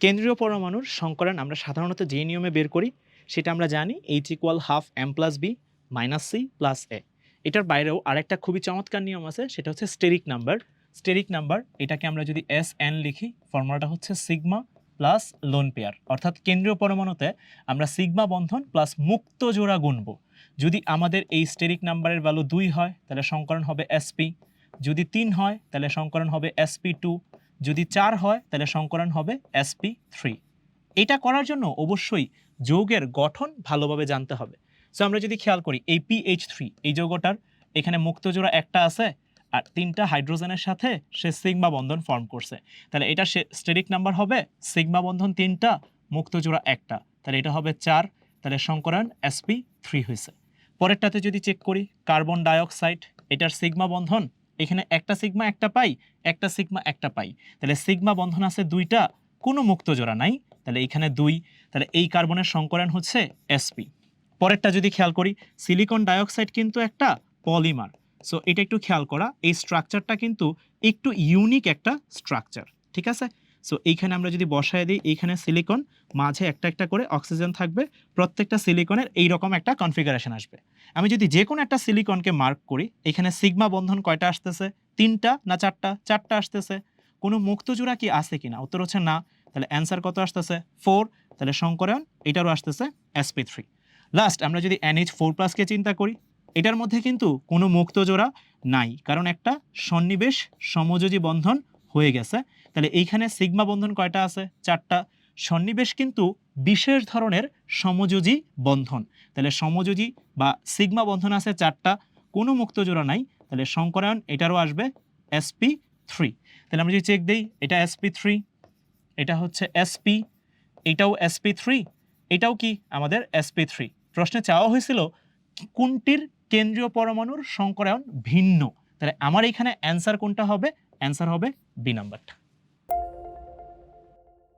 কেন্দ্রীয় পরমাণুর সংকরণ আমরা সাধারণত যে নিয়মে বের করি, সেটা আমরা জানি H equal half M plus B minus C plus A এটার বাইরেও আরেকটা খুবই চমৎকার নিয়ম আছে, সেটা হচ্ছে স্টেরিক নাম্বার স্টেরিক নাম্বার এটাকে আমরা যদি এস এন লিখি ফর্মুলাটা হচ্ছে সিগমা প্লাস লোন পেয়ার অর্থাৎ কেন্দ্রীয় পরমাণুতে আমরা সিগমা বন্ধন প্লাস মুক্ত জোড়া গুনব। যদি আমাদের এই স্টেরিক নাম্বারের ভ্যালু দুই হয়, তাহলে সংকরণ হবে এসপি যদি তিন হয়, তাহলে সংকরণ হবে এসপি টু যদি চার হয়, তাহলে সংকরণ হবে এসপি থ্রি এটা করার জন্য অবশ্যই যৌগের গঠন ভালোভাবে জানতে হবে। সো আমরা যদি খেয়াল করি, এই পিএইচ থ্রি এই যৌগটার এখানে মুক্ত জোড়া একটা আছে আর তিনটা হাইড্রোজেনের সাথে সে সিগমা বন্ধন ফর্ম করছে। তাহলে এটা স্টেরিক নাম্বার হবে, সিগমা বন্ধন তিনটা মুক্ত জোড়া একটা। তাহলে এটা হবে চার, তাহলে সংকরণ এসপি থ্রি হয়েছে। পরেরটাতে যদি চেক করি, কার্বন ডাইঅক্সাইড, এটার সিগমা বন্ধন এখানে একটা সিগমা, একটা পাই, একটা সিগমা, একটা পাই। তাহলে সিগমা বন্ধন আছে দুইটা, কোনো মুক্ত জোড়া নাই। তাহলে এখানে দুই, তাহলে এই কার্বনের সংকরণ হচ্ছে এসপি পরেরটা যদি খেয়াল করি, সিলিকন ডাইঅক্সাইড কিন্তু একটা পলিমার। সো এটা একটু খেয়াল করা, এই স্ট্রাকচারটা কিন্তু একটু ইউনিক একটা স্ট্রাকচার ঠিক আছে? সো এইখানে আমরা যদি বসায় দিই, এইখানে সিলিকন মাঝে একটা একটা করে অক্সিজেন থাকবে, প্রত্যেকটা সিলিকনের এইরকম একটা কনফিগারেশন আসবে। আমি যদি যে কোনো একটা সিলিকনকে মার্ক করি, এখানে সিগমা বন্ধন কয়টা আসতেছে? তিনটা না চারটা? চারটা আসতেছে। কোনো মুক্ত জোড়া কি আছে কিনা? উত্তর হচ্ছে না। তাহলে অ্যান্সার কত আসতেছে? ফোর তাহলে সংকরায়ন এটারও আসতেছে এসপি থ্রি লাস্ট আমরা যদি এনএইচ ফোর প্লাসকে চিন্তা করি, এটার মধ্যে কিন্তু কোনো মুক্ত জোড়া নাই। কারণ একটা সন্নিবেশ সমযোজী বন্ধন হয়ে গেছে। তাহলে এইখানে সিগমা বন্ধন কয়টা আছে? চারটা। সন্নিবেশ কিন্তু বিশেষ ধরনের সমযোজী বন্ধন। তাহলে সমযোজী বা সিগমা বন্ধন আছে চারটা, কোনো মুক্ত জোড়া নাই। তাহলে সংকরায়ন এটারও আসবে এসপি থ্রি তাহলে আমরা যদি চেক দিই, এটা এসপি থ্রি এটা হচ্ছে এসপি এটাও এসপি থ্রি এটাও কি আমাদের এসপি থ্রি প্রশ্নে চাওয়া হয়েছিল, কোনটির কেন্দ্রীয় পরমাণুর সংকরায়ন ভিন্ন? তাহলে আমার এখানে অ্যান্সার কোনটা হবে? অ্যান্সার হবে বি নাম্বারটা।